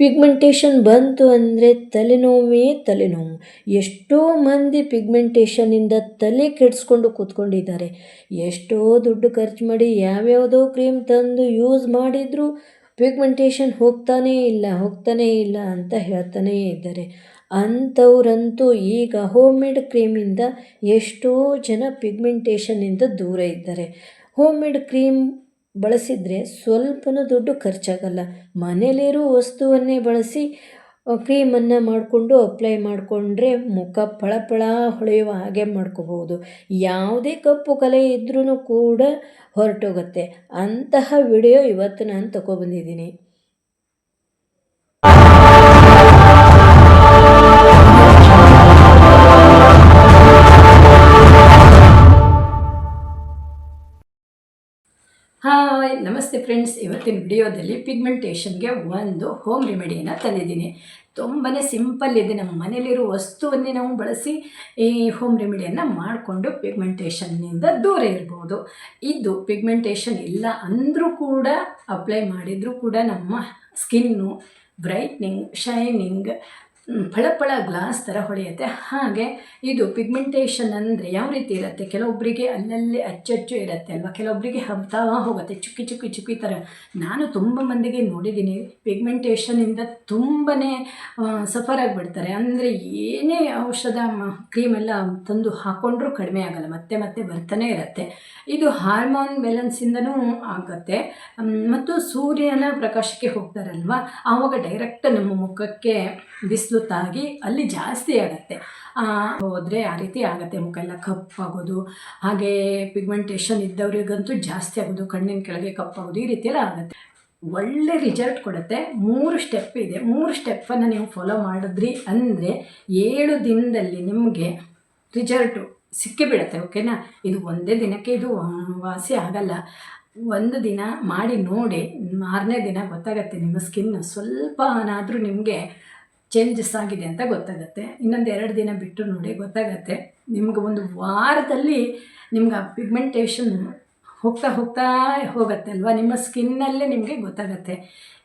Pigmentation ಬಂತು ಅಂದರೆ ತಲೆನೋವೇ ತಲೆನೋವು. ಎಷ್ಟೋ ಮಂದಿ ಪಿಗ್ಮೆಂಟೇಷನಿಂದ ತಲೆ ಕೆಡಿಸ್ಕೊಂಡು ಕೂತ್ಕೊಂಡಿದ್ದಾರೆ. ಎಷ್ಟೋ ದುಡ್ಡು ಖರ್ಚು ಮಾಡಿ ಯಾವ್ಯಾವುದೋ ಕ್ರೀಮ್ ತಂದು ಯೂಸ್ ಮಾಡಿದರೂ ಪಿಗ್ಮೆಂಟೇಷನ್ ಹೋಗ್ತಾನೇ ಇಲ್ಲ ಹೋಗ್ತಾನೇ ಇಲ್ಲ ಅಂತ ಹೇಳ್ತಾನೇ ಇದ್ದಾರೆ. ಅಂಥವ್ರಂತೂ ಈಗ ಹೋಮ್ ಮೇಡ್ ಕ್ರೀಮಿಂದ ಎಷ್ಟೋ ಜನ ಪಿಗ್ಮೆಂಟೇಷನ್ನಿಂದ ದೂರ ಇದ್ದಾರೆ. ಹೋಮ್ ಮೇಡ್ ಕ್ರೀಮ್ ಬಳಸಿದರೆ ಸ್ವಲ್ಪನೂ ದುಡ್ಡು ಖರ್ಚಾಗಲ್ಲ. ಮನೇಲಿರೋ ವಸ್ತುವನ್ನೇ ಬಳಸಿ ಕ್ರೀಮನ್ನು ಮಾಡಿಕೊಂಡು ಅಪ್ಲೈ ಮಾಡಿಕೊಂಡ್ರೆ ಮುಖ ಫಳ ಫಳ ಹೊಳೆಯುವ ಹಾಗೆ ಮಾಡ್ಕೋಬಹುದು. ಯಾವುದೇ ಕಪ್ಪು ಕಲೆ ಇದ್ರೂ ಕೂಡ ಹೊರಟೋಗುತ್ತೆ. ಅಂತಹ ವಿಡಿಯೋ ಇವತ್ತು ನಾನು ತಗೊಬಂದಿದ್ದೀನಿ ಹಾಯ್, ನಮಸ್ತೆ ಫ್ರೆಂಡ್ಸ್ ಇವತ್ತಿನ ವಿಡಿಯೋದಲ್ಲಿ ಪಿಗ್ಮೆಂಟೇಷನ್ಗೆ ಒಂದು ಹೋಮ್ ರೆಮಿಡಿಯನ್ನು ತಂದಿದ್ದೀನಿ. ತುಂಬಾ ಸಿಂಪಲ್ ಇದೆ. ನಮ್ಮ ಮನೆಯಲ್ಲಿರೋ ವಸ್ತುವನ್ನೇ ನಾವು ಬಳಸಿ ಈ ಹೋಮ್ ರೆಮಿಡಿಯನ್ನು ಮಾಡಿಕೊಂಡು ಪಿಗ್ಮೆಂಟೇಷನ್ನಿಂದ ದೂರ ಇರ್ಬೋದು. ಇದು ಪಿಗ್ಮೆಂಟೇಷನ್ ಇಲ್ಲ ಅಂದರೂ ಕೂಡ ಅಪ್ಲೈ ಮಾಡಿದರೂ ಕೂಡ ನಮ್ಮ ಸ್ಕಿನ್ನು ಬ್ರೈಟ್ನಿಂಗ್ ಶೈನಿಂಗ್ ಫಳ ಫಳ ಗ್ಲಾಸ್ ಥರ ಹೊಳೆಯುತ್ತೆ. ಹಾಗೆ ಇದು ಪಿಗ್ಮೆಂಟೇಷನ್ ಅಂದರೆ ಯಾವ ರೀತಿ ಇರುತ್ತೆ? ಕೆಲವೊಬ್ಬರಿಗೆ ಅಲ್ಲಲ್ಲಿ ಅಚ್ಚಚ್ಚು ಇರುತ್ತೆ ಅಲ್ವಾ? ಕೆಲವೊಬ್ಬರಿಗೆ ಹಬ್ಬ ಹೋಗುತ್ತೆ. ಚುಕ್ಕಿ ಚುಕ್ಕಿ ಚುಕ್ಕಿ ಥರ ನಾನು ತುಂಬ ಮಂದಿಗೆ ನೋಡಿದ್ದೀನಿ ಪಿಗ್ಮೆಂಟೇಷನಿಂದ ತುಂಬಾ ಸಫರ್ ಆಗಿಬಿಡ್ತಾರೆ. ಅಂದರೆ ಏನೇ ಔಷಧ ಕ್ರೀಮೆಲ್ಲ ತಂದು ಹಾಕ್ಕೊಂಡ್ರೂ ಕಡಿಮೆ ಆಗಲ್ಲ. ಮತ್ತೆ ಮತ್ತೆ ಬರ್ತಾನೆ ಇರುತ್ತೆ. ಇದು ಹಾರ್ಮೋನ್ ಬ್ಯಾಲೆನ್ಸಿಂದನೂ ಆಗುತ್ತೆ. ಮತ್ತು ಸೂರ್ಯನ ಪ್ರಕಾಶಕ್ಕೆ ಹೋಗ್ತಾರಲ್ವ? ಆವಾಗ ಡೈರೆಕ್ಟ್ ನಮ್ಮ ಮುಖಕ್ಕೆ ಬಿಸಿಲು ತಾಗಿ ಅಲ್ಲಿ ಜಾಸ್ತಿ ಆಗುತ್ತೆ. ಹೋದರೆ ಆ ರೀತಿ ಆಗುತ್ತೆ. ಮುಖ ಎಲ್ಲ ಕಪ್ಪಾಗೋದು. ಹಾಗೆ ಪಿಗ್ಮೆಂಟೇಷನ್ ಇದ್ದವರಿಗಂತೂ ಜಾಸ್ತಿ ಆಗೋದು. ಕಣ್ಣಿನ ಕೆಳಗೆ ಕಪ್ಪಾಗೋದು. ಈ ರೀತಿಯೆಲ್ಲ ಆಗುತ್ತೆ. ಒಳ್ಳೆ ರಿಸಲ್ಟ್ ಕೊಡುತ್ತೆ. ಮೂರು ಸ್ಟೆಪ್ ಇದೆ. ಮೂರು ಸ್ಟೆಪ್ಪನ್ನು ನೀವು ಫಾಲೋ ಮಾಡಿದ್ರಿ ಅಂದರೆ ಏಳು ದಿನದಲ್ಲಿ ನಿಮಗೆ ರಿಸಲ್ಟು ಸಿಕ್ಕೇ ಬಿಡುತ್ತೆ ಓಕೆನಾ ಇದು ಒಂದೇ ದಿನಕ್ಕೆ ಇದು ವಾಸಿ ಆಗಲ್ಲ. ಒಂದು ದಿನ ಮಾಡಿ ನೋಡಿ. ಮಾರನೇ ದಿನ ಗೊತ್ತಾಗತ್ತೆ ನಿಮ್ಮ ಸ್ಕಿನ್ ಸ್ವಲ್ಪನಾದರೂ ನಿಮಗೆ ಚೇಂಜಸ್ ಆಗಿದೆ ಅಂತ ಗೊತ್ತಾಗುತ್ತೆ. ಇನ್ನೊಂದು ಎರಡು ದಿನ ಬಿಟ್ಟು ನೋಡಿ ಗೊತ್ತಾಗತ್ತೆ. ನಿಮ್ಗೆ ಒಂದು ವಾರದಲ್ಲಿ ನಿಮ್ಗೆ ಆ ಪಿಗ್ಮೆಂಟೇಷನ್ ಹೋಗ್ತಾ ಹೋಗ್ತಾ ಹೋಗುತ್ತೆ ಅಲ್ವಾ? ನಿಮ್ಮ ಸ್ಕಿನ್ನಲ್ಲೇ ನಿಮಗೆ ಗೊತ್ತಾಗತ್ತೆ.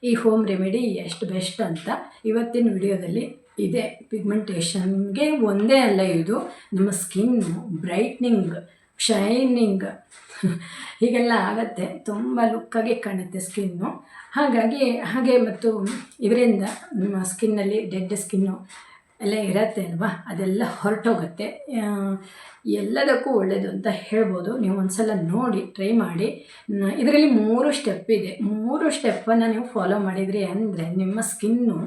ಈ ಹೋಮ್ ರೆಮಿಡಿ ಎಷ್ಟು ಬೆಸ್ಟ್ ಅಂತ ಇವತ್ತಿನ ವಿಡಿಯೋದಲ್ಲಿ ಇದೆ. ಪಿಗ್ಮೆಂಟೇಷನ್ಗೆ ಒಂದೇ ಅಲ್ಲ ಇದು. ನಮ್ಮ ಸ್ಕಿನ್ನು ಬ್ರೈಟ್ನಿಂಗ್ ಶೈನಿಂಗ್ ಹೀಗೆಲ್ಲ ಆಗುತ್ತೆ. ತುಂಬ ಲುಕ್ಕಾಗಿ ಕಾಣುತ್ತೆ ಸ್ಕಿನ್ನು ಹಾಗಾಗಿ ಹಾಗೆ ಮತ್ತು ಇದರಿಂದ ನಮ್ಮ ಸ್ಕಿನ್ನಲ್ಲಿ ಡೆಡ್ ಸ್ಕಿನ್ನು ಎಲ್ಲ ಇರತ್ತೆ ಅಲ್ವಾ? ಅದೆಲ್ಲ ಹೊರಟೋಗುತ್ತೆ. ಎಲ್ಲದಕ್ಕೂ ಒಳ್ಳೆಯದು ಅಂತ ಹೇಳ್ಬೋದು. ನೀವು ಒಂದು ಸಲ ನೋಡಿ, ಟ್ರೈ ಮಾಡಿ. ಇದರಲ್ಲಿ ಮೂರು ಸ್ಟೆಪ್ ಇದೆ. ಮೂರು ಸ್ಟೆಪ್ಪನ್ನು ನೀವು ಫಾಲೋ ಮಾಡಿದ್ರಿ ಅಂದರೆ ನಿಮ್ಮ ಸ್ಕಿನ್ನು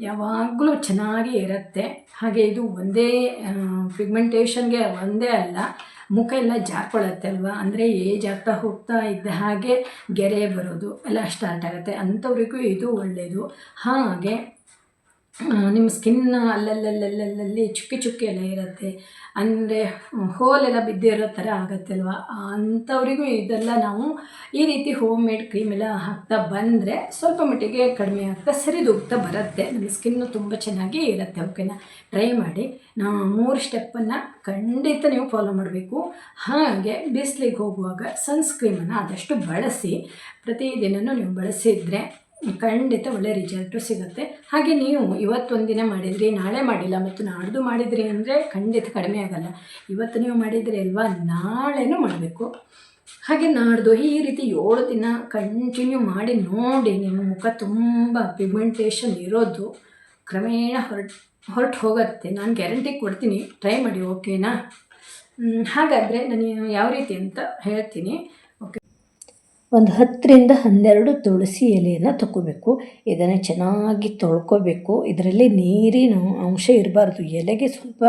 ಯಾವಾಗಲೂ ಚೆನ್ನಾಗಿ ಇರುತ್ತೆ. ಹಾಗೆ ಇದು ಒಂದೇ ಪಿಗ್ಮೆಂಟೇಷನ್ಗೆ ಒಂದೇ ಅಲ್ಲ. ಮುಖ ಎಲ್ಲ ಜಾರ್ಕೊಳ್ಳುತ್ತೆ ಅಲ್ವಾ ಅಂದರೆ ಏಜ್ ಆಗ್ತಾ ಹೋಗ್ತಾ ಇದ್ದ ಹಾಗೆ ಗೆರೆ ಬರೋದು ಎಲ್ಲ ಸ್ಟಾರ್ಟ್ ಆಗುತ್ತೆ. ಅಂಥವ್ರಿಗೂ ಇದು ಒಳ್ಳೆಯದು ಹಾಗೆ ನಿಮ್ಮ ಸ್ಕಿನ್ ಅಲ್ಲಲ್ಲಲ್ಲಲ್ಲಲ್ಲಿ ಚುಕ್ಕಿ ಚುಕ್ಕಿ ಎಲ್ಲ ಇರುತ್ತೆ. ಅಂದರೆ ಹೋಲೆಲ್ಲ ಬಿದ್ದಿರೋ ಥರ ಆಗುತ್ತೆ ಅಲ್ವಾ? ಅಂಥವರಿಗೂ ಇದೆಲ್ಲ ನಾವು ಈ ರೀತಿ ಹೋಮ್ ಮೇಡ್ ಕ್ರೀಮ್ ಎಲ್ಲ ಹಾಕ್ತಾ ಬಂದರೆ ಸ್ವಲ್ಪ ಮಟ್ಟಿಗೆ ಕಡಿಮೆ ಆಗ್ತಾ ಸರಿದೂಗ್ತಾ ಬರುತ್ತೆ. ನಮ್ಮ ಸ್ಕಿನ್ನು ತುಂಬ ಚೆನ್ನಾಗಿ ಇರುತ್ತೆ. ಓಕೆನಾ ಟ್ರೈ ಮಾಡಿ. ನಾವು ಮೂರು ಸ್ಟೆಪ್ಪನ್ನು ಖಂಡಿತ ನೀವು ಫಾಲೋ ಮಾಡಬೇಕು. ಹಾಗೆ ಬಿಸಿಲಿಗೆ ಹೋಗುವಾಗ ಸನ್ಸ್ಕ್ರೀಮನ್ನು ಆದಷ್ಟು ಬಳಸಿ. ಪ್ರತಿದಿನವೂ ನೀವು ಬಳಸಿದರೆ ಖಂಡಿತ ಒಳ್ಳೆ ರಿಸಲ್ಟು ಸಿಗುತ್ತೆ. ಹಾಗೆ ನೀವು ಇವತ್ತೊಂದು ದಿನ ಮಾಡಿದ್ರಿ, ನಾಳೆ ಮಾಡಿಲ್ಲ ಮತ್ತು ನಾಡ್ದು ಮಾಡಿದ್ರಿ ಅಂದರೆ ಖಂಡಿತ ಕಡಿಮೆ ಆಗಲ್ಲ. ಇವತ್ತು ನೀವು ಮಾಡಿದ್ರಿ ಅಲ್ವಾ, ನಾಳೆನೂ ಮಾಡಬೇಕು. ಹಾಗೆ ನಾಡ್ದು ಈ ರೀತಿ ಏಳು ದಿನ ಕಂಟಿನ್ಯೂ ಮಾಡಿ ನೋಡಿ ನಿಮ್ಮ ಮುಖ ತುಂಬ ಪಿಗ್ಮೆಂಟೇಷನ್ ಇರೋದು ಕ್ರಮೇಣ ಹೊರಟು ಹೊರಟು ಹೋಗುತ್ತೆ. ನಾನು ಗ್ಯಾರಂಟಿ ಕೊಡ್ತೀನಿ. ಟ್ರೈ ಮಾಡಿ ಓಕೆನಾ ಹಾಗಾದರೆ ನಾನು ಯಾವ ರೀತಿ ಅಂತ ಹೇಳ್ತೀನಿ. ಒಂದು ಹತ್ತರಿಂದ ಹನ್ನೆರಡು ತುಳಸಿ ಎಲೆಯನ್ನು ತಗೋಬೇಕು ಇದನ್ನು ಚೆನ್ನಾಗಿ ತೊಳ್ಕೊಬೇಕು. ಇದರಲ್ಲಿ ನೀರಿನ ಅಂಶ ಇರಬಾರ್ದು. ಎಲೆಗೆ ಸ್ವಲ್ಪ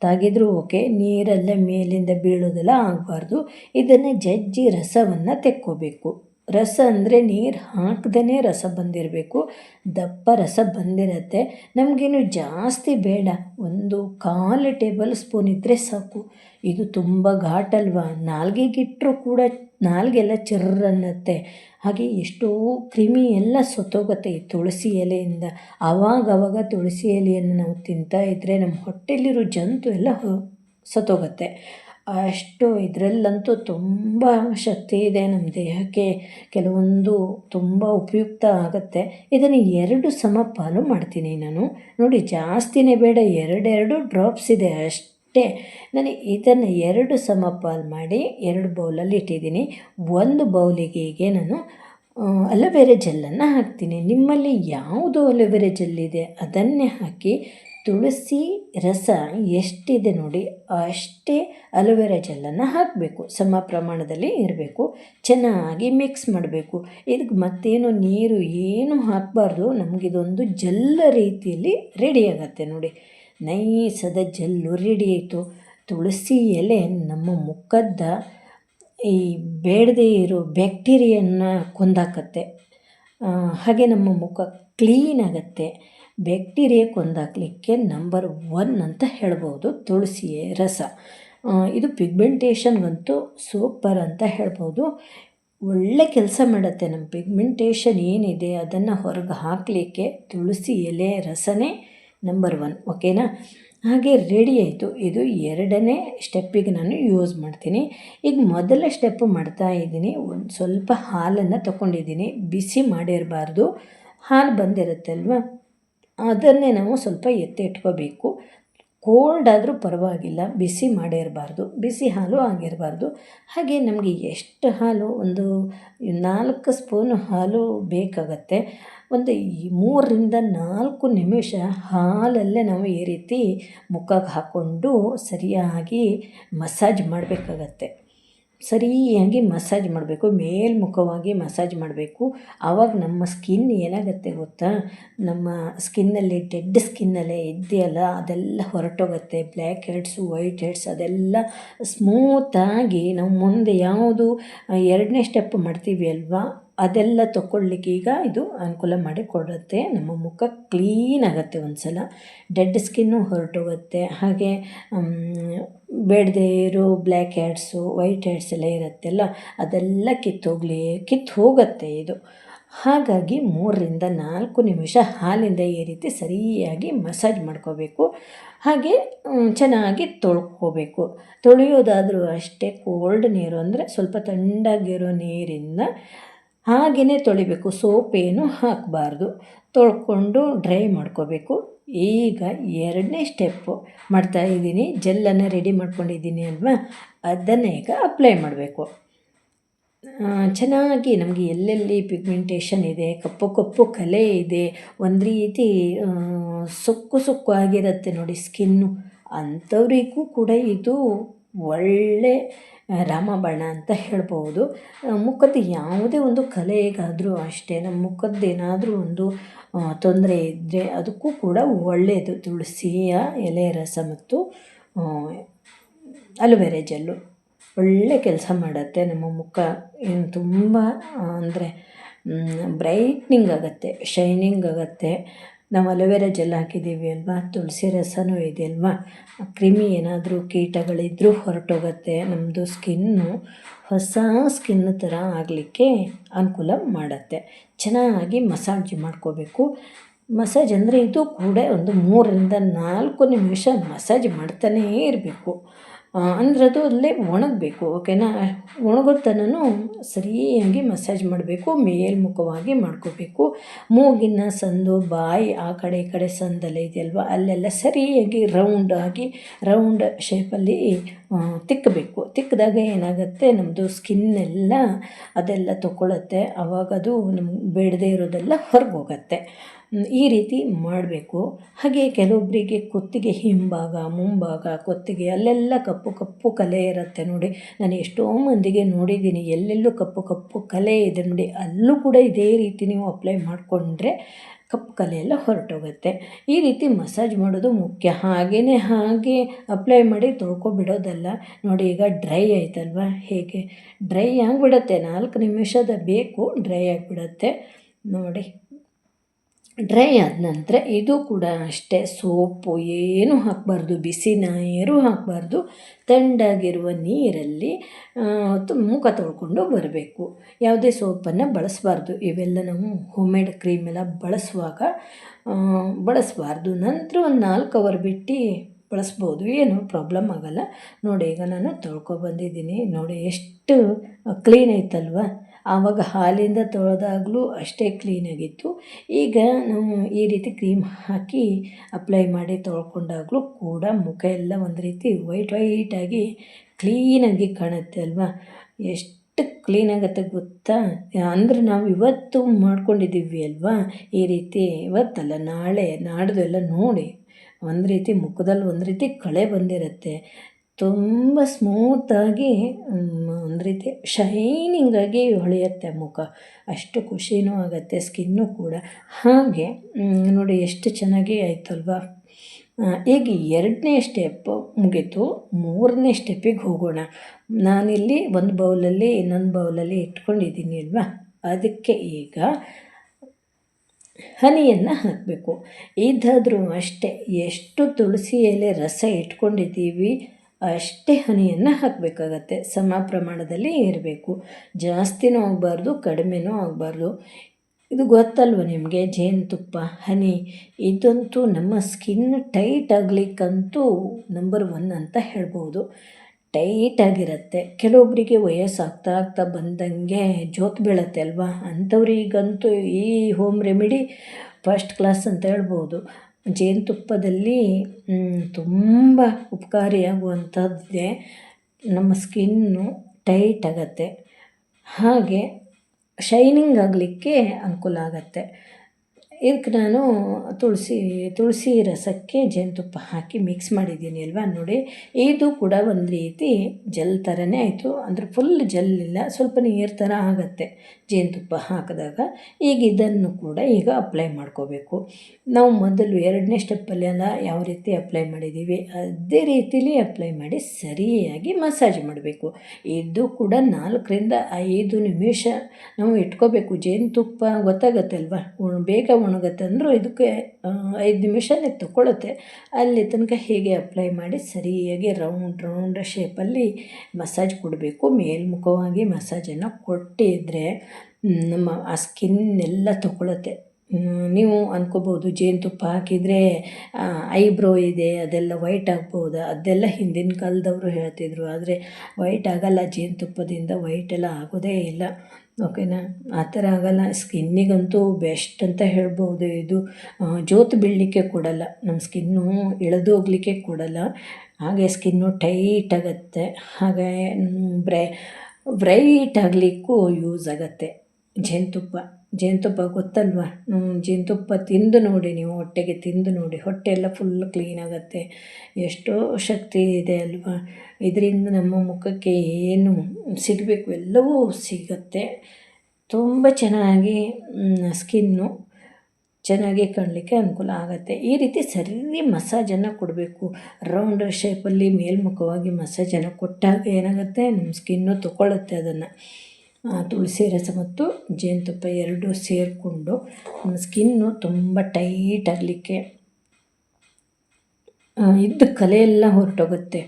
ತಾಗಿದ್ರೂ ಓಕೆ, ನೀರೆಲ್ಲ ಮೇಲಿಂದ ಬೀಳೋದೆಲ್ಲ ಆಗಬಾರ್ದು. ಇದನ್ನು ಜಜ್ಜಿ ರಸವನ್ನು ತೆಕ್ಕೋಬೇಕು. ರಸ ಅಂದರೆ ನೀರು ಹಾಕ್ದೇ ರಸ ಬಂದಿರಬೇಕು. ದಪ್ಪ ರಸ ಬಂದಿರತ್ತೆ. ನಮಗೇನು ಜಾಸ್ತಿ ಬೇಡ. ಒಂದು ಕಾಲು ಟೇಬಲ್ ಸ್ಪೂನ್ ಇದ್ದರೆ ಸಾಕು. ಇದು ತುಂಬ ಘಾಟಲ್ವಾ ನಾಲ್ಗೆಗಿಟ್ಟರೂ ಕೂಡ ನಾಲ್ಗೆಲ್ಲ ಚಿರ್ರನ್ನತ್ತೆ ಹಾಗೆ ಎಷ್ಟೋ ಕ್ರಿಮಿ ಎಲ್ಲ ಸೊತ್ತೋಗುತ್ತೆ ಈ ತುಳಸಿ ಎಲೆಯಿಂದ. ಆವಾಗವಾಗ ತುಳಸಿ ಎಲೆಯನ್ನು ನಾವು ತಿಂತಾ ಇದ್ದರೆ ನಮ್ಮ ಹೊಟ್ಟೆಲಿರೋ ಜಂತು ಎಲ್ಲ ಸತ್ತೋಗುತ್ತೆ ಅಷ್ಟು ಇದರಲ್ಲಂತೂ ತುಂಬ ಶಕ್ತಿ ಇದೆ ನಮ್ಮ ದೇಹಕ್ಕೆ. ಕೆಲವೊಂದು ತುಂಬ ಉಪಯುಕ್ತ ಆಗುತ್ತೆ. ಇದನ್ನು ಎರಡು ಸಮ ಪಾಲು ಮಾಡ್ತೀನಿ ನಾನು. ನೋಡಿ, ಜಾಸ್ತಿನೇ ಬೇಡ, ಎರಡೆರಡು ಡ್ರಾಪ್ಸ್ ಇದೆ ಅಷ್ಟೇ. ನಾನು ಇದನ್ನು ಎರಡು ಸಮ ಪಾಲು ಮಾಡಿ ಎರಡು ಬೌಲಲ್ಲಿ ಇಟ್ಟಿದ್ದೀನಿ. ಒಂದು ಬೌಲಿಗೆ ನಾನು ಅಲೋವೆರಾ ಜೆಲ್ಲನ್ನು ಹಾಕ್ತೀನಿ. ನಿಮ್ಮಲ್ಲಿ ಯಾವುದು ಅಲೋವೆರಾ ಜೆಲ್ ಇದೆ ಅದನ್ನೇ ಹಾಕಿ ತುಳಸಿ ರಸ ಎಷ್ಟಿದೆ ನೋಡಿ, ಅಷ್ಟೇ ಅಲೋವೆರಾ ಜೆಲ್ಲನ್ನು ಹಾಕಬೇಕು. ಸಮ ಪ್ರಮಾಣದಲ್ಲಿ ಇರಬೇಕು. ಚೆನ್ನಾಗಿ ಮಿಕ್ಸ್ ಮಾಡಬೇಕು. ಇದಕ್ಕೆ ಮತ್ತೇನು ನೀರು ಏನು ಹಾಕಬಾರ್ದು. ನಮಗಿದೊಂದು ಜಲ್ಲ ರೀತಿಯಲ್ಲಿ ರೆಡಿ ಆಗುತ್ತೆ ನೋಡಿ. ನೈಸದ ಜಲ್ಲು ರೆಡಿ ಆಯಿತು. ತುಳಸಿ ಎಲೆ ನಮ್ಮ ಮುಖದ ಈ ಬೇಡದೇ ಇರೋ ಬ್ಯಾಕ್ಟೀರಿಯನ್ನು ಕೊಂದಾಕತ್ತೆ. ಹಾಗೆ ನಮ್ಮ ಮುಖ ಕ್ಲೀನ್ ಆಗುತ್ತೆ. ಬ್ಯಾಕ್ಟೀರಿಯಾ ಕೊಂದಾಕಲಿಕ್ಕೆ ನಂಬರ್ ಒನ್ ಅಂತ ಹೇಳ್ಬೋದು. ತುಳಸಿಯ ರಸ. ಇದು ಪಿಗ್ಮೆಂಟೇಷನ್ಗಂತೂ ಸೂಪರ್ ಅಂತ ಹೇಳ್ಬೋದು. ಒಳ್ಳೆ ಕೆಲಸ ಮಾಡುತ್ತೆ ನಮ್ಮ ಪಿಗ್ಮೆಂಟೇಷನ್ ಏನಿದೆ ಅದನ್ನು ಹೊರಗೆ ಹಾಕಲಿಕ್ಕೆ ತುಳಸಿ ಎಲೆ ರಸನೇ ನಂಬರ್ ಒನ್, ಓಕೆನಾ? ಹಾಗೆ ರೆಡಿ ಆಯಿತು. ಇದು ಎರಡನೇ ಸ್ಟೆಪ್ಪಿಗೆ ನಾನು ಯೂಸ್ ಮಾಡ್ತೀನಿ. ಈಗ ಮೊದಲ ಸ್ಟೆಪ್ ಮಾಡ್ತಾ ಇದ್ದೀನಿ. ಒಂದು ಸ್ವಲ್ಪ ಹಾಲನ್ನು ತಗೊಂಡಿದ್ದೀನಿ. ಬಿಸಿ ಮಾಡಿರಬಾರ್ದು. ಹಾಲು ಬಂದಿರುತ್ತೆ ಅಲ್ವಾ ಅದನ್ನೇ ನಾವು ಸ್ವಲ್ಪ ಎತ್ತಿ ಇಟ್ಕೋಬೇಕು. ಕೋಲ್ಡ್ ಆದರೂ ಪರವಾಗಿಲ್ಲ, ಬಿಸಿ ಮಾಡಿರಬಾರ್ದು, ಬಿಸಿ ಹಾಲು ಆಗಿರಬಾರ್ದು. ಹಾಗೆ ನಮಗೆ ಎಷ್ಟು ಹಾಲು, ಒಂದು ನಾಲ್ಕು ಸ್ಪೂನ್ ಹಾಲು ಬೇಕಾಗತ್ತೆ. ಒಂದು ಮೂರರಿಂದ ನಾಲ್ಕು ನಿಮಿಷ ಹಾಲಲ್ಲೇ ನಾವು ಈ ರೀತಿ ಮುಖಕ್ಕೆ ಹಾಕ್ಕೊಂಡು ಸರಿಯಾಗಿ ಮಸಾಜ್ ಮಾಡಬೇಕಾಗತ್ತೆ. ಸರಿಯಾಗಿ ಮಸಾಜ್ ಮಾಡಬೇಕು, ಮೇಲ್ಮುಖವಾಗಿ ಮಸಾಜ್ ಮಾಡಬೇಕು. ಆವಾಗ ನಮ್ಮ ಸ್ಕಿನ್ ಏನಾಗುತ್ತೆ ಗೊತ್ತಾ? ನಮ್ಮ ಸ್ಕಿನ್ನಲ್ಲಿ ಡೆಡ್ ಸ್ಕಿನ್ನಲ್ಲೇ ಇದೆಯಲ್ಲ, ಅದೆಲ್ಲ ಹೊರಟೋಗುತ್ತೆ. ಬ್ಲ್ಯಾಕ್ ಹೆಡ್ಸು ವೈಟ್ ಹೆಡ್ಸ್ ಅದೆಲ್ಲ ಸ್ಮೂತಾಗಿ ನಾವು ಮುಂದೆ ಯಾವುದು ಎರಡನೇ ಸ್ಟೆಪ್ ಮಾಡ್ತೀವಿ ಅಲ್ವಾ? ಅದೆಲ್ಲ ತಗೊಳ್ಳಿಕ್ಕೆ ಈಗ ಇದು ಅನುಕೂಲ ಮಾಡಿ ಕೊಡುತ್ತೆ. ನಮ್ಮ ಮುಖ ಕ್ಲೀನ್ ಆಗುತ್ತೆ ಒಂದು ಸಲ ಡೆಡ್ ಸ್ಕಿನ್ನು ಹೊರಟೋಗುತ್ತೆ. ಹಾಗೆ ಬೇಡದೇ ಇರೋ ಬ್ಲ್ಯಾಕ್ ಹ್ಯಾಡ್ಸು ವೈಟ್ ಹ್ಯಾಡ್ಸ್ ಎಲ್ಲ ಇರುತ್ತೆಲ್ಲ ಅದೆಲ್ಲ ಕಿತ್ತೋಗ್ಲಿ ಕಿತ್ತು ಹೋಗುತ್ತೆ ಇದು. ಹಾಗಾಗಿ ಮೂರರಿಂದ ನಾಲ್ಕು ನಿಮಿಷ ಹಾಲಿಂದ ಈ ರೀತಿ ಸರಿಯಾಗಿ ಮಸಾಜ್ ಮಾಡ್ಕೋಬೇಕು. ಹಾಗೆ ಚೆನ್ನಾಗಿ ತೊಳ್ಕೋಬೇಕು. ತೊಳೆಯೋದಾದರೂ ಅಷ್ಟೇ ಕೋಲ್ಡ್ ನೀರು ಅಂದರೆ ಸ್ವಲ್ಪ ತಣ್ಣಗಿರೋ ನೀರಿಂದ ಹಾಗೆಯೇ ತೊಳಿಬೇಕು. ಸೋಪೇನು ಹಾಕಬಾರ್ದು. ತೊಳ್ಕೊಂಡು ಡ್ರೈ ಮಾಡ್ಕೋಬೇಕು. ಈಗ ಎರಡನೇ ಸ್ಟೆಪ್ಪು ಮಾಡ್ತಾಯಿದ್ದೀನಿ ಜೆಲ್ಲನ್ನು ರೆಡಿ ಮಾಡ್ಕೊಂಡಿದ್ದೀನಿ ಅಲ್ವಾ? ಅದನ್ನು ಈಗ ಅಪ್ಲೈ ಮಾಡಬೇಕು. ಚೆನ್ನಾಗಿ ನಮಗೆ ಎಲ್ಲೆಲ್ಲಿ ಪಿಗ್ಮೆಂಟೇಷನ್ ಇದೆ, ಕಪ್ಪು ಕಪ್ಪು ಕಲೆ ಇದೆ, ಒಂದು ರೀತಿ ಸೊಕ್ಕು ಸೊಕ್ಕು ಆಗಿರುತ್ತೆ ನೋಡಿ, ಸ್ಕಿನ್ನು. ಅಂಥವ್ರಿಗೂ ಕೂಡ ಇದು ಒಳ್ಳೆ ರಾಮಬಾಣ ಅಂತ ಹೇಳ್ಬೋದು. ಮುಖದ ಯಾವುದೇ ಒಂದು ಕಲೆಗಾದರೂ ಅಷ್ಟೇ, ನಮ್ಮ ಮುಖದ್ದೇನಾದರೂ ಒಂದು ತೊಂದರೆ ಇದ್ದರೆ ಅದಕ್ಕೂ ಕೂಡ ಒಳ್ಳೆಯದು ತುಳಸಿಯ ಎಲೆ ರಸ ಮತ್ತು ಅಲೋವೆರಾ ಜೆಲ್ಲು. ಒಳ್ಳೆ ಕೆಲಸ ಮಾಡುತ್ತೆ. ನಮ್ಮ ಮುಖ ಏನು ತುಂಬ ಅಂದರೆ ಬ್ರೈಟ್ನಿಂಗ್ ಆಗುತ್ತೆ, ಶೈನಿಂಗ್ ಆಗುತ್ತೆ. ನಾವು ಅಲೋವೆರಾ ಜೆಲ್ ಹಾಕಿದ್ದೀವಿ ಅಲ್ವಾ? ತುಳಸಿ ರಸನೂ ಇದೆ ಅಲ್ವಾ? ಕ್ರಿಮಿ ಏನಾದರೂ ಕೀಟಗಳಿದ್ದರೂ ಹೊರಟೋಗುತ್ತೆ ನಮ್ಮದು ಸ್ಕಿನ್ನು. ಹೊಸ ಸ್ಕಿನ್ ಥರ ಆಗಲಿಕ್ಕೆ ಅನುಕೂಲ ಮಾಡುತ್ತೆ. ಚೆನ್ನಾಗಿ ಮಸಾಜ್ ಮಾಡ್ಕೋಬೇಕು. ಮಸಾಜ್ ಅಂದರೆ ಇದು ಕೂಡ ಒಂದು ಮೂರರಿಂದ ನಾಲ್ಕು ನಿಮಿಷ ಮಸಾಜ್ ಮಾಡ್ತಾನೇ ಇರಬೇಕು. ಅಂದ್ರೆ ಅದು ಅಲ್ಲೇ ಒಣಗಬೇಕು ಓಕೆನಾ ಒಣಗೋ ತನಕ ಸರಿಯಾಗಿ ಮಸಾಜ್ ಮಾಡಬೇಕು, ಮೇಲ್ಮುಖವಾಗಿ ಮಾಡ್ಕೋಬೇಕು. ಮೂಗಿನ ಸಂದು, ಬಾಯಿ, ಆ ಕಡೆ ಈ ಕಡೆ ಸಂದಲ್ಲೇ ಇದೆಯಲ್ವ? ಅಲ್ಲೆಲ್ಲ ಸರಿಯಾಗಿ ರೌಂಡಾಗಿ ರೌಂಡ್ ಶೇಪಲ್ಲಿ ತಿಕ್ಕಬೇಕು ತಿಕ್ಕಿದಾಗ ಏನಾಗುತ್ತೆ ನಮ್ಮದು ಸ್ಕಿನ್ನೆಲ್ಲ ಅದೆಲ್ಲ ತೊಗೊಳತ್ತೆ. ಆವಾಗ ಅದು ನಮ್ಗೆ ಬೇಡದೇ ಇರೋದೆಲ್ಲ ಹೊರಗೆ ಹೋಗುತ್ತೆ ಈ ರೀತಿ ಮಾಡಬೇಕು. ಹಾಗೆ ಕೆಲವೊಬ್ಬರಿಗೆ ಕೊತ್ತಿಗೆ ಹಿಂಭಾಗ, ಮುಂಭಾಗ, ಕೊತ್ತಿಗೆ ಅಲ್ಲೆಲ್ಲ ಕಪ್ಪು ಕಪ್ಪು ಕಲೆ ಇರುತ್ತೆ ನೋಡಿ. ನಾನು ಎಷ್ಟೋ ಮಂದಿಗೆ ನೋಡಿದ್ದೀನಿ, ಎಲ್ಲೆಲ್ಲೂ ಕಪ್ಪು ಕಪ್ಪು ಕಲೆ ಇದೆ ನೋಡಿ. ಅಲ್ಲೂ ಕೂಡ ಇದೇ ರೀತಿ ನೀವು ಅಪ್ಲೈ ಮಾಡಿಕೊಂಡ್ರೆ ಕಪ್ಪು ಕಲೆ ಎಲ್ಲ ಹೊರಟೋಗುತ್ತೆ. ಈ ರೀತಿ ಮಸಾಜ್ ಮಾಡೋದು ಮುಖ್ಯ. ಹಾಗೆಯೇ ಹಾಗೆ ಅಪ್ಲೈ ಮಾಡಿ ತೊಳ್ಕೊಬಿಡೋದಲ್ಲ. ನೋಡಿ ಈಗ ಡ್ರೈ ಆಯ್ತಲ್ವ? ಹೇಗೆ? ಡ್ರೈ ಆಗಿಬಿಡತ್ತೆ. ನಾಲ್ಕು ನಿಮಿಷದ ಬೇಕು ಡ್ರೈ ಆಗಿಬಿಡತ್ತೆ. ನೋಡಿ. ಡ್ರೈ ಆದ ನಂತರ ಇದು ಕೂಡ ಅಷ್ಟೇ. ಸೋಪು ಏನು ಹಾಕಬಾರ್ದು, ಬಿಸಿ ನೀರು ಹಾಕಬಾರ್ದು. ತಣ್ಣಗಿರುವ ನೀರಲ್ಲಿ ಮುಖ ತೊಳ್ಕೊಂಡು ಬರಬೇಕು. ಯಾವುದೇ ಸೋಪನ್ನು ಬಳಸಬಾರ್ದು. ಇವೆಲ್ಲ ನಾವು ಹೋಮೇಡ್ ಕ್ರೀಮ್ ಎಲ್ಲ ಬಳಸುವಾಗ ಬಳಸಬಾರ್ದು. ನಂತರ ಒಂದು ನಾಲ್ಕು ಅವರ್ ಬಿಟ್ಟು ಬಳಸ್ಬೋದು. ಏನು ಪ್ರಾಬ್ಲಮ್ ಆಗೋಲ್ಲ. ನೋಡಿ, ಈಗ ನಾನು ತೊಳ್ಕೊಬಂದಿದ್ದೀನಿ ನೋಡಿ, ಎಷ್ಟು ಕ್ಲೀನ್ ಐತಲ್ವ? ಆವಾಗ ಹಾಲಿಂದ ತೊಳೆದಾಗಲೂ ಅಷ್ಟೇ ಕ್ಲೀನಾಗಿತ್ತು ಈಗ ನಾವು ಈ ರೀತಿ ಕ್ರೀಮ್ ಹಾಕಿ ಅಪ್ಲೈ ಮಾಡಿ ತೊಳ್ಕೊಂಡಾಗಲೂ ಕೂಡ ಮುಖ ಎಲ್ಲ ಒಂದು ರೀತಿ ವೈಟ್ ವೈಟಾಗಿ ಕ್ಲೀನಾಗಿ ಕಾಣುತ್ತೆ ಅಲ್ವಾ? ಎಷ್ಟು ಕ್ಲೀನಾಗತ್ತೆ ಗೊತ್ತಾ? ಅಂದರೆ ನಾವು ಇವತ್ತು ಮಾಡ್ಕೊಂಡಿದ್ದೀವಿ ಅಲ್ವಾ? ಈ ರೀತಿ ಇವತ್ತಲ್ಲ, ನಾಳೆ ನಾಡ್ದು ಎಲ್ಲ ನೋಡಿ ಒಂದು ರೀತಿ ಮುಖದಲ್ಲಿ ಒಂದು ರೀತಿ ಕಳೆ ಬಂದಿರುತ್ತೆ. ತುಂಬ ಸ್ಮೂತಾಗಿ ಒಂದು ರೀತಿ ಶೈನಿಂಗಾಗಿ ಹೊಳೆಯುತ್ತೆ ಮುಖ. ಅಷ್ಟು ಖುಷಿನೂ ಆಗುತ್ತೆ ಸ್ಕಿನ್ನು ಕೂಡ. ಹಾಗೆ ನೋಡಿ ಎಷ್ಟು ಚೆನ್ನಾಗಿ ಆಯ್ತಲ್ವಾ? ಈಗ ಎರಡನೇ ಸ್ಟೆಪ್ ಮುಗೀತು. ಮೂರನೇ ಸ್ಟೆಪ್ಪಿಗೆ ಹೋಗೋಣ. ನಾನಿಲ್ಲಿ ಒಂದು ಬೌಲಲ್ಲಿ, ಇನ್ನೊಂದು ಬೌಲಲ್ಲಿ ಇಟ್ಕೊಂಡಿದ್ದೀನಿ ಅಲ್ವಾ? ಅದಕ್ಕೆ ಈಗ ಹನಿಯನ್ನು ಹಾಕಬೇಕು. ಇದಾದರೂ ಅಷ್ಟೇ, ಎಷ್ಟು ತುಳಸಿ ಎಲೆ ರಸ ಇಟ್ಕೊಂಡಿದ್ದೀವಿ ಅಷ್ಟೇ ಹನಿಯನ್ನು ಹಾಕಬೇಕಾಗತ್ತೆ. ಸಮ ಪ್ರಮಾಣದಲ್ಲಿ ಇರಬೇಕು ಜಾಸ್ತಿನೂ ಆಗಬಾರ್ದು, ಕಡಿಮೆನೂ ಆಗಬಾರ್ದು. ಇದು ಗೊತ್ತಲ್ವ ನಿಮಗೆ? ಜೇನುತುಪ್ಪ, ಹನಿ, ಇದಂತೂ ನಮ್ಮ ಸ್ಕಿನ್ ಟೈಟ್ ಆಗಲಿಕ್ಕಂತೂ ನಂಬರ್ ಒನ್ ಅಂತ ಹೇಳ್ಬೋದು. ಟೈಟ್ ಆಗಿರುತ್ತೆ. ಕೆಲವೊಬ್ಬರಿಗೆ ವಯಸ್ಸಾಗ್ತಾ ಆಗ್ತಾ ಬಂದಂಗೆ ಜೋತು ಬೀಳತ್ತೆ ಅಲ್ವಾ? ಅಂಥವ್ರಿಗಂತೂ ಈ ಹೋಮ್ ರೆಮಿಡಿ ಫಸ್ಟ್ ಕ್ಲಾಸ್ ಅಂತ ಹೇಳ್ಬೋದು. ಜೇನುತುಪ್ಪದಲ್ಲಿ ತುಂಬ ಉಪಕಾರಿಯಾಗುವಂಥದ್ದೇ ನಮ್ಮ ಸ್ಕಿನ್ನು ಟೈಟ್ ಆಗತ್ತೆ. ಹಾಗೆ ಶೈನಿಂಗ್ ಆಗಲಿಕ್ಕೆ ಅನುಕೂಲ ಆಗತ್ತೆ. ಇದಕ್ಕೆ ನಾನು ತುಳಸಿ ತುಳಸಿ ರಸಕ್ಕೆ ಜೇನುತುಪ್ಪ ಹಾಕಿ ಮಿಕ್ಸ್ ಮಾಡಿದ್ದೀನಿ ಅಲ್ವಾ ನೋಡಿ. ಇದು ಕೂಡ ಒಂದು ರೀತಿ ಜೆಲ್ ಥರನೇ ಆಯಿತು. ಅಂದರೆ ಫುಲ್ ಜೆಲ್ ಇಲ್ಲ, ಸ್ವಲ್ಪ ನೀರು ಥರ ಆಗುತ್ತೆ ಜೇನುತುಪ್ಪ ಹಾಕಿದಾಗ. ಈಗ ಇದನ್ನು ಕೂಡ ಈಗ ಅಪ್ಲೈ ಮಾಡ್ಕೋಬೇಕು. ನಾವು ಮೊದಲು ಎರಡನೇ ಸ್ಟೆಪ್ಪಲ್ಲೆಲ್ಲ ಯಾವ ರೀತಿ ಅಪ್ಲೈ ಮಾಡಿದ್ದೀವಿ ಅದೇ ರೀತಿಲಿ ಅಪ್ಲೈ ಮಾಡಿ ಸರಿಯಾಗಿ ಮಸಾಜ್ ಮಾಡಬೇಕು. ಇದು ಕೂಡ ನಾಲ್ಕರಿಂದ ಐದು ನಿಮಿಷ ನಾವು ಇಟ್ಕೋಬೇಕು. ಜೇನುತುಪ್ಪ ಗೊತ್ತಾಗತ್ತಲ್ವ ಬೇಗ ಒಣಗುತ್ತೆ ಅಂದರೂ ಇದಕ್ಕೆ ಐದು ನಿಮಿಷನೇ ತಗೊಳುತ್ತೆ. ಅಲ್ಲಿ ತನಕ ಹೀಗೆ ಅಪ್ಲೈ ಮಾಡಿ ಸರಿಯಾಗಿ ರೌಂಡ್ ರೌಂಡ್ ಶೇಪಲ್ಲಿ ಮಸಾಜ್ ಕೊಡಬೇಕು. ಮೇಲ್ಮುಖವಾಗಿ ಮಸಾಜನ್ನು ಕೊಟ್ಟಿದ್ರೆ ನಮ್ಮ ಆ ಸ್ಕಿನ್ ಎಲ್ಲ ನೀವು ಅನ್ಕೋಬೋದು ಜೇನುತುಪ್ಪ ಹಾಕಿದರೆ ಐಬ್ರೋ ಇದೆ, ಅದೆಲ್ಲ ವೈಟ್ ಆಗ್ಬೋದಾ? ಅದೆಲ್ಲ ಹಿಂದಿನ ಕಾಲದವರು ಹೇಳ್ತಿದ್ರು. ಆದರೆ ವೈಟ್ ಆಗಲ್ಲ ಜೇನುತುಪ್ಪದಿಂದ ವೈಟ್ ಎಲ್ಲ ಆಗೋದೇ ಇಲ್ಲ. ಓಕೆನಾ? ಆ ಥರ ಆಗಲ್ಲ. ಸ್ಕಿನ್ನಿಗಂತೂ ಬೆಸ್ಟ್ ಅಂತ ಹೇಳ್ಬೋದು. ಇದು ಜೋತು ಬೀಳಲಿಕ್ಕೆ ಕೊಡಲ್ಲ. ನಮ್ಮ ಸ್ಕಿನ್ನು ಇಳಿದು ಹೋಗ್ಲಿಕ್ಕೆ ಕೊಡಲ್ಲ. ಹಾಗೆ ಸ್ಕಿನ್ನು ಟೈಟ್ ಆಗುತ್ತೆ. ಹಾಗೆ ಬ್ರೈ, ಬ್ರೈಟ್ ಆಗಲಿಕ್ಕೂ ಯೂಸ್ ಆಗುತ್ತೆ. ಜೇನುತುಪ್ಪ. ಜೇನುತುಪ್ಪ ಗೊತ್ತಲ್ವ? ಜೇನುತುಪ್ಪ ತಿಂದು ನೋಡಿ ನೀವು, ಹೊಟ್ಟೆಗೆ ತಿಂದು ನೋಡಿ. ಹೊಟ್ಟೆ ಎಲ್ಲ ಫುಲ್ ಕ್ಲೀನ್ ಆಗುತ್ತೆ. ಎಷ್ಟೋ ಶಕ್ತಿ ಇದೆ ಅಲ್ವಾ? ಇದರಿಂದ ನಮ್ಮ ಮುಖಕ್ಕೆ ಏನು ಸಿಗಬೇಕು, ಎಲ್ಲವೂ ಸಿಗುತ್ತೆ. ತುಂಬ ಚೆನ್ನಾಗಿ ಸ್ಕಿನ್ನು ಚೆನ್ನಾಗಿ ಕಾಣಲಿಕ್ಕೆ ಅನುಕೂಲ ಆಗುತ್ತೆ. ಈ ರೀತಿ ಸರಿ ಮಸಾಜನ್ನು ಕೊಡಬೇಕು. ರೌಂಡ್ ಶೇಪಲ್ಲಿ ಮೇಲ್ಮುಖವಾಗಿ ಮಸಾಜನ್ನು ಕೊಟ್ಟಾಗ ಏನಾಗುತ್ತೆ? ನಮ್ಮ ಸ್ಕಿನ್ನು ತಗೊಳ್ಳುತ್ತೆ ಅದನ್ನು. ತುಳಸಿ ರಸ ಮತ್ತು ಜೇನುತುಪ್ಪ ಎರಡೂ ಸೇರಿಕೊಂಡು ನಮ್ಮ ಸ್ಕಿನ್ನು ತುಂಬ ಟೈಟ್ ಆಗಲಿಕ್ಕೆ ಇದ್ದ ಕಲೆ ಎಲ್ಲ ಹೊರಟೋಗುತ್ತೆ.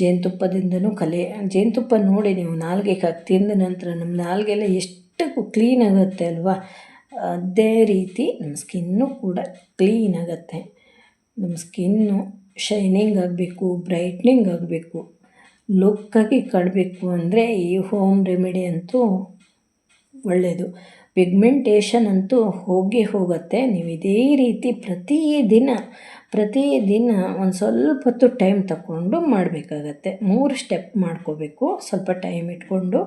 ಜೇನುತುಪ್ಪದಿಂದನೂ ಕಲೆ, ಜೇನುತುಪ್ಪ ನೋಡಿ ನೀವು ನಾಲ್ಗೆ ಹಾಕಿ ತಿಂದ ನಂತರ ನಮ್ಮ ನಾಲ್ಗೆಲ್ಲ ಎಷ್ಟು ಕ್ಲೀನ್ ಆಗುತ್ತೆ ಅಲ್ವಾ? ಅದೇ ರೀತಿ ನಮ್ಮ ಸ್ಕಿನ್ನು ಕೂಡ ಕ್ಲೀನ್ ಆಗುತ್ತೆ. ನಮ್ಮ ಸ್ಕಿನ್ನು ಶೈನಿಂಗ್ ಆಗಬೇಕು ಬ್ರೈಟ್ನಿಂಗ್ ಆಗಬೇಕು. ಲುಕ್ಕಾಗಿ ಕಾಡಬೇಕು ಅಂದರೆ ಈ ಹೋಮ್ ರೆಮಿಡಿ ಅಂತೂ ಒಳ್ಳೆಯದು ಪಿಗ್ಮೆಂಟೇಷನ್ ಅಂತೂ ಹೋಗಿ ಹೋಗುತ್ತೆ. ನೀವು ಇದೇ ರೀತಿ ಪ್ರತಿದಿನ ಪ್ರತಿದಿನ ಒಂದು ಸ್ವಲ್ಪ ಹೊತ್ತು ಟೈಮ್ ತಗೊಂಡು ಮಾಡಬೇಕಾಗತ್ತೆ. ಮೂರು ಸ್ಟೆಪ್ ಮಾಡ್ಕೋಬೇಕು. ಸ್ವಲ್ಪ ಟೈಮ್ ಇಟ್ಕೊಂಡು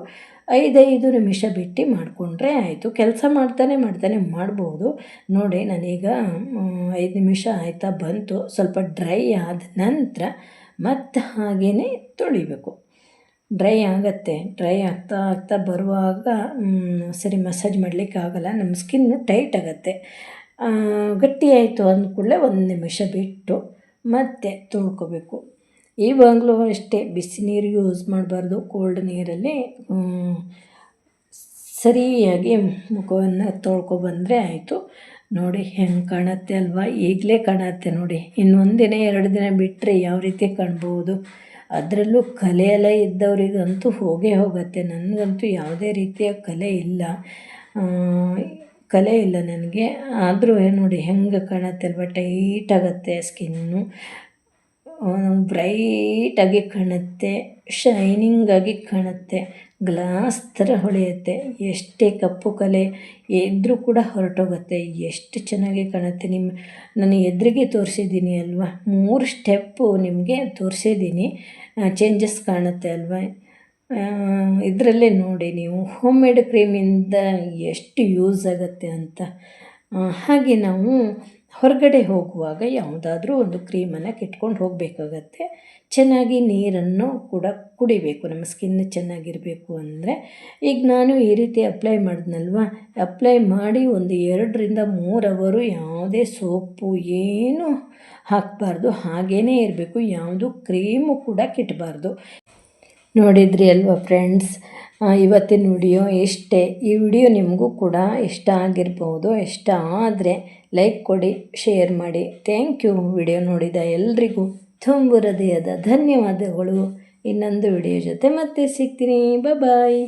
ಐದೈದು ನಿಮಿಷ ಬಿಟ್ಟು ಮಾಡಿಕೊಂಡ್ರೆ ಆಯಿತು. ಕೆಲಸ ಮಾಡ್ತಾನೆ ಮಾಡ್ತಾನೆ ಮಾಡ್ಬೋದು. ನೋಡಿ, ನಾನೀಗ ಐದು ನಿಮಿಷ ಆಯಿತಾ ಬಂತು. ಸ್ವಲ್ಪ ಡ್ರೈ ಆದ ನಂತರ ಮತ್ತು ಹಾಗೇ ತೊಳಿಬೇಕು. ಡ್ರೈ ಆಗುತ್ತೆ ಡ್ರೈ ಆಗ್ತಾ ಆಗ್ತಾ ಬರುವಾಗ ಸರಿ ಮಸಾಜ್ ಮಾಡಲಿಕ್ಕೆ ಆಗಲ್ಲ, ನಮ್ಮ ಸ್ಕಿನ್ನು ಟೈಟ್ ಆಗುತ್ತೆ. ಗಟ್ಟಿಯಾಯಿತು ಅಂದ ಕೂಡಲೇ ಒಂದು ನಿಮಿಷ ಬಿಟ್ಟು ಮತ್ತೆ ತೊಳ್ಕೊಬೇಕು. ಇವಾಗಲೂ ಅಷ್ಟೇ, ಬಿಸಿ ನೀರು ಯೂಸ್ ಮಾಡಬಾರ್ದು ಕೋಲ್ಡ್ ನೀರಲ್ಲಿ ಸರಿಯಾಗಿ ಮುಖವನ್ನು ತೊಳ್ಕೊಬಂದರೆ ಆಯಿತು. ನೋಡಿ, ಹೆಂಗೆ ಕಾಣುತ್ತೆ ಅಲ್ವಾ? ಈಗಲೇ ಕಾಣತ್ತೆ ನೋಡಿ. ಇನ್ನೊಂದು ದಿನ ಎರಡು ದಿನ ಬಿಟ್ಟರೆ ಯಾವ ರೀತಿ ಕಾಣ್ಬೋದು? ಅದರಲ್ಲೂ ಕಲೆ ಎಲ್ಲ ಇದ್ದವರಿಗಂತೂ ಹೋಗೇ ಹೋಗುತ್ತೆ. ನನಗಂತೂ ಯಾವುದೇ ರೀತಿಯ ಕಲೆ ಇಲ್ಲ. ಕಲೆ ಇಲ್ಲ ನನಗೆ. ಆದರೂ ನೋಡಿ, ಹೆಂಗೆ ಕಾಣುತ್ತೆ ಅಲ್ವಾ? ಟೈಟ್ ಆಗುತ್ತೆ ಸ್ಕಿನ್ನು. ಬ್ರೈಟಾಗಿ ಕಾಣುತ್ತೆ. ಶೈನಿಂಗಾಗಿ ಕಾಣುತ್ತೆ. ಗ್ಲಾಸ್ ಥರ ಹೊಳೆಯುತ್ತೆ. ಎಷ್ಟೇ ಕಪ್ಪು ಕಲೆ ಎದ್ರೂ ಕೂಡ ಹೊರಟೋಗುತ್ತೆ. ಎಷ್ಟು ಚೆನ್ನಾಗಿ ಕಾಣುತ್ತೆ. ನಿಮ್ಮ ನಾನು ಎದುರಿಗೆ ತೋರಿಸಿದ್ದೀನಿ ಅಲ್ವಾ? ಮೂರು ಸ್ಟೆಪ್ಪು ನಿಮಗೆ ತೋರಿಸಿದ್ದೀನಿ. ಚೇಂಜಸ್ ಕಾಣುತ್ತೆ ಅಲ್ವಾ? ಇದರಲ್ಲೇ ನೋಡಿ ನೀವು. ಹೋಮ್ ಮೇಡ್ ಕ್ರೀಮಿಂದ ಎಷ್ಟು ಯೂಸ್ ಆಗುತ್ತೆ ಅಂತ. ಹಾಗೆ ನಾವು ಹೊರಗಡೆ ಹೋಗುವಾಗ ಯಾವುದಾದ್ರೂ ಒಂದು ಕ್ರೀಮನ್ನು ಕೆಟ್ಕೊಂಡು ಹೋಗಬೇಕಾಗತ್ತೆ. ಚೆನ್ನಾಗಿ ನೀರನ್ನು ಕೂಡ ಕುಡಿಬೇಕು. ನಮ್ಮ ಸ್ಕಿನ್ ಚೆನ್ನಾಗಿರಬೇಕು ಅಂದರೆ ಈಗ ನಾನು ಈ ರೀತಿ ಅಪ್ಲೈ ಮಾಡಿದ್ನಲ್ವ? ಅಪ್ಲೈ ಮಾಡಿ ಒಂದು ಎರಡರಿಂದ ಮೂರು ಅವರು ಯಾವುದೇ ಸೋಪು ಏನು ಹಾಕಬಾರ್ದು. ಹಾಗೇ ಇರಬೇಕು. ಯಾವುದು ಕ್ರೀಮು ಕೂಡ ಕಿಟ್ಟಬಾರ್ದು ನೋಡಿದ್ರಿ ಅಲ್ವಾ ಫ್ರೆಂಡ್ಸ್? ಇವತ್ತಿನ ವಿಡಿಯೋ ಇಷ್ಟೇ ಈ ವಿಡಿಯೋ ನಿಮಗೂ ಕೂಡ ಇಷ್ಟ ಆಗಿರ್ಬೋದು, ಇಷ್ಟ ಆದರೆ ಲೈಕ್ ಕೊಡಿ, ಶೇರ್ ಮಾಡಿ. Thank you. ವಿಡಿಯೋ ನೋಡಿದ ಎಲ್ರಿಗೂ ತುಂಬ ಹೃದಯದ ಧನ್ಯವಾದಗಳು. ಇನ್ನೊಂದು ವಿಡಿಯೋ ಜೊತೆ ಮತ್ತೆ ಸಿಗ್ತೀನಿ. ಬಾಯ್